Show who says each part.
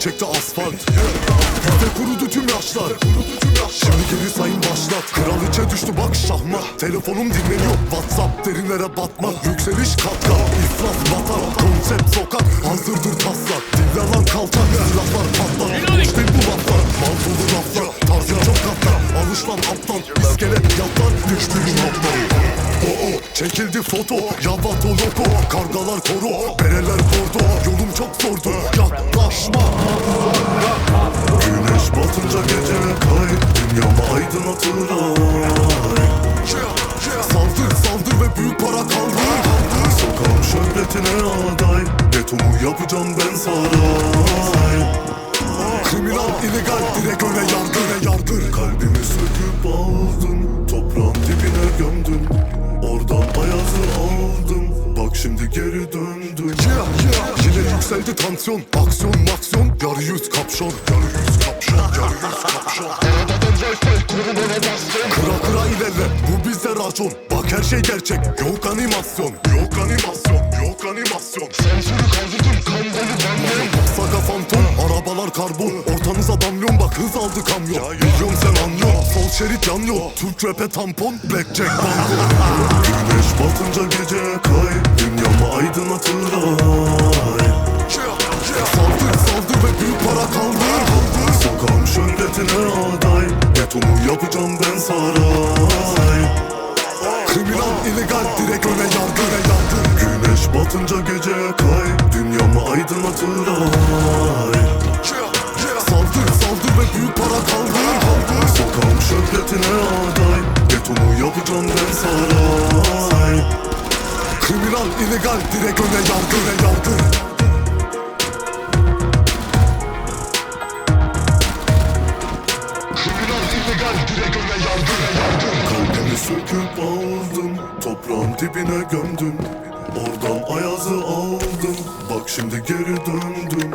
Speaker 1: çekti asfalt. Yüzde kurudu tüm yaşlar. Şimdi geri sayım başlat. Kraliçe düştü bak şahma. Telefonum dinleniyor. Whatsapp derinlere batma. Yükseliş katka İflas batar. Konsept sokak. Hazırdır taslak Dillalar kaltak Silahlar patlar. İşte bu laflar. Mal dolu laflar. Tarzın çok katlar. Alışlan aptal. İskelet yatlar. Düştüğün notları o o. Çekildi foto. Yavato loko Kargalar koro. Bereler bordo. Yolum çok zordu Yaklaşma Güneş batınca gecene kay. Dünyamı aydınlatır ay Saldır saldır ve büyük para kaldır. Sokağın şöhretine aday. Betomu yapacağım ben saray. Kriminal illegal direkt öne yardır öne yardır Kalbimi söküp aldın Toprağın dibine gömdün. Oradan ayazı aldım Bak şimdi geri döndüm Yine yükseldi tansiyon Aksiyon maksiyon. Yarı yüz kapşon Yarı yüz kapşon Yarı yüz kapşon. Kıra kıra ilerle Bu bizde racon. Bak her şey gerçek Yok animasyon Yok animasyon Yok animasyon. Sensörü kaldırdım kan dolu Saga fantom Arabalar karbon. Ortanıza damlyon bak hız aldı kamyon. Milyon sen anlıyor Sol şerit yanıyor. Türk rap'e tampon Blackjack banko. Güneş batınca gece kay. Dünyamı aydınlatır ay şöhretine aday. Betomu yapacağım ben saray. Kriminal illegal direkt öne yargı. Güneş batınca gece kay. Dünyamı aydınlatır ay Saldır saldır ve büyük para kaldır. Sokağın şöhretine aday. Betomu yapacağım ben saray. Kriminal illegal direkt öne yargı Kriminal illegal direkt öne yargı öne yargı Kalbimi söküp aldım Toprağın dibine gömdüm Oradan ayazı aldım Bak şimdi geri döndüm